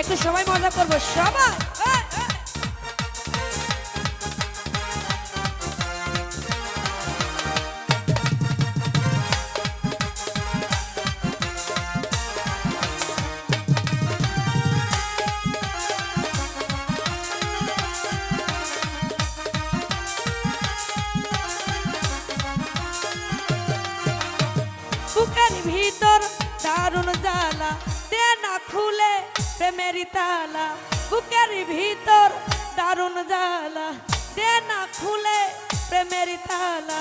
একটু সবাই মজা করব সবাই। ভিতর দারুণ জ্বালা। প্রেমেরই তালা, বুকের ভিতর দারুণ জ্বালা। দে না খুলে প্রেমেরই তালা।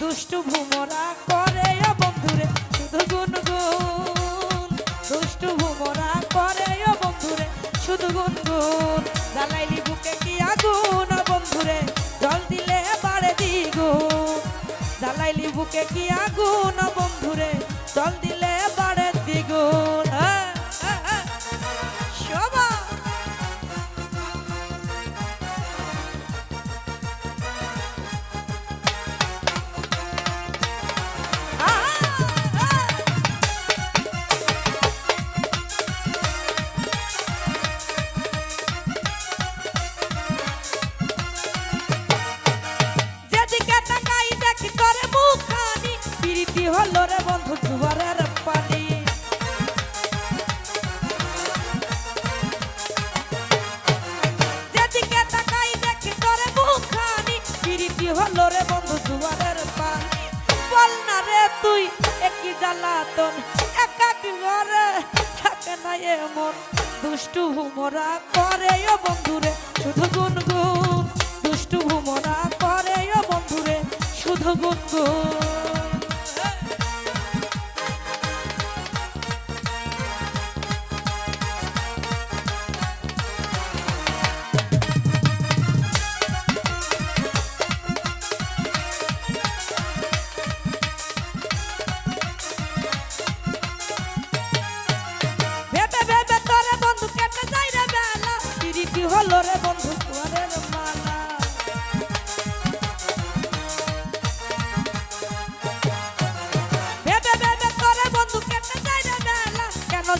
দুষ্টু ভুমরা করে বন্ধুরে, শুধু গুনগুন। দুষ্টু ভুমরা করে বন্ধুরে, শুধু গুনগুন। জ্বালাইলি বুকে কি আগুন বন্ধুরে, জল দিলে বাড়ে দ্বিগুণ। জ্বালাইলি বুকে কি আগুন বন্ধুরে, জল দিলে পিরিতি হলো রে বন্ধু জুয়ারের পানি। যেদিকে তাকাই দেখি তোরে মুখানি পিরিতি হলো রে বন্ধু জুয়ারের পানি। বল না রে তুই একই জ্বালাতন? একাকি ঘরে থাকে না এমন দুষ্টু হুমরা করে ও বন্ধুরে শুধু গুনগুন। দুষ্টু ভুমরা করে ও বন্ধুরে শুধু গুনগুন।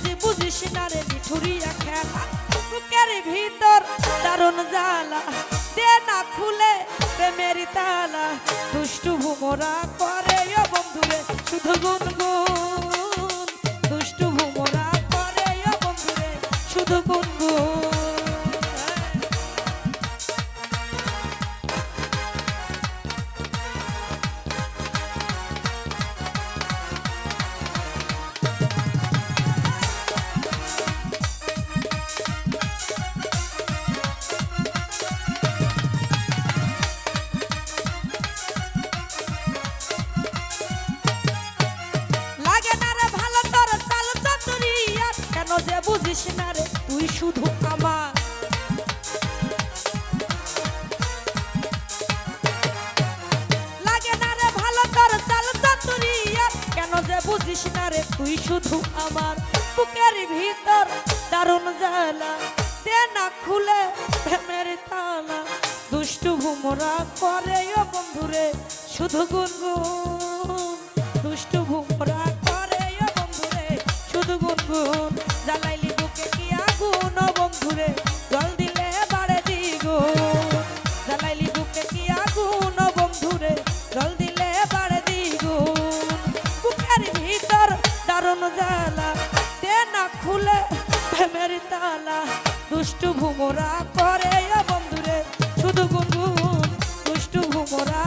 যে বুঝিস না রে মিঠুরিয়া খেলা বুকের ভিতর দারুণ জ্বালা। দে না খুলে প্রেমের তালা। দুষ্টু ভুমরা করে, ও বন্ধুরে, শুধু গুনগুন। দুষ্টু ভুমরা করে, ও বন্ধুরে, শুধু গুনগুন। তুই শুধু আমার বুকের ভিতর দারুণ জ্বালা। দে না খুলে প্রেমের তালা। দুষ্টু ঘুমরা করে ও বন্ধুরে, শুধু গুনগুন। দুষ্টু ঘুমরা করে ও বন্ধুরে, শুধু গুনগুন। জ্বালা দুষ্টু ভুমরা করে বন্ধুরে। শুধু গুনগুন দুষ্টু ভুমরা